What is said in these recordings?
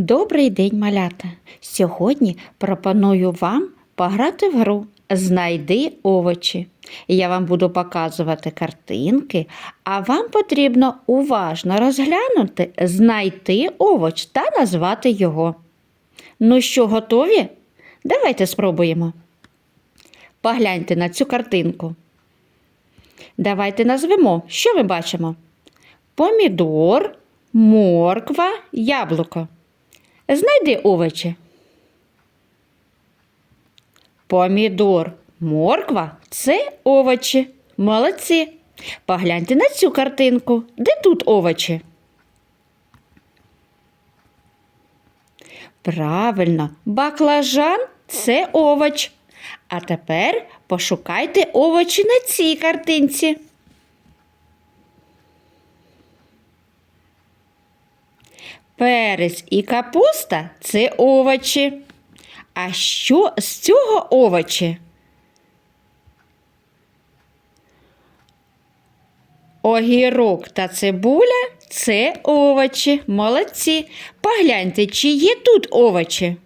Добрий день, малята! Сьогодні пропоную вам пограти в гру Знайди овочі. Я вам буду показувати картинки, а вам потрібно уважно розглянути, знайти овоч та назвати його. Ну що, готові? Давайте спробуємо. Погляньте на цю картинку. Давайте назвемо, що ми бачимо: помідор, морква, яблуко. Знайди овочі. Помідор, морква це овочі. Молодці. Погляньте на цю картинку. Де тут овочі? Правильно, баклажан це овоч. А тепер пошукайте овочі на цій картинці. Перець і капуста це овочі. А що з цього овочі? Огірок та цибуля це овочі. Молодці. Погляньте, чи є тут овочі.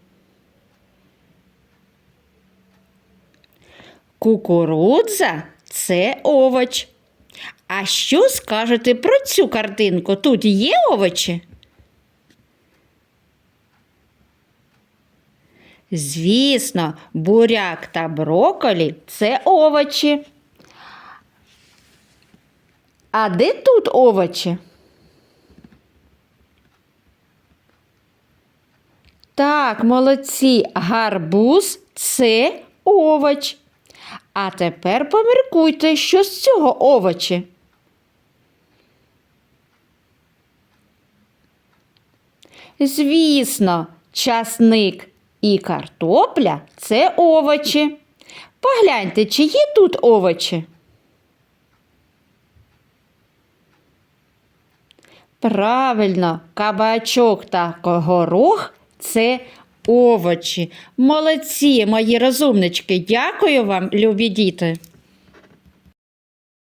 Кукурудза це овоч. А що скажете про цю картинку? Тут є овочі? Звісно, буряк та броколі це овочі. А де тут овочі? Так, молодці, гарбуз це овоч. А тепер поміркуйте, що з цього овочі. Звісно, часник і картопля це овочі. Погляньте, чи є тут овочі. Правильно, кабачок та горох це овочі. Молодці, мої розумнички. Дякую вам, любі діти.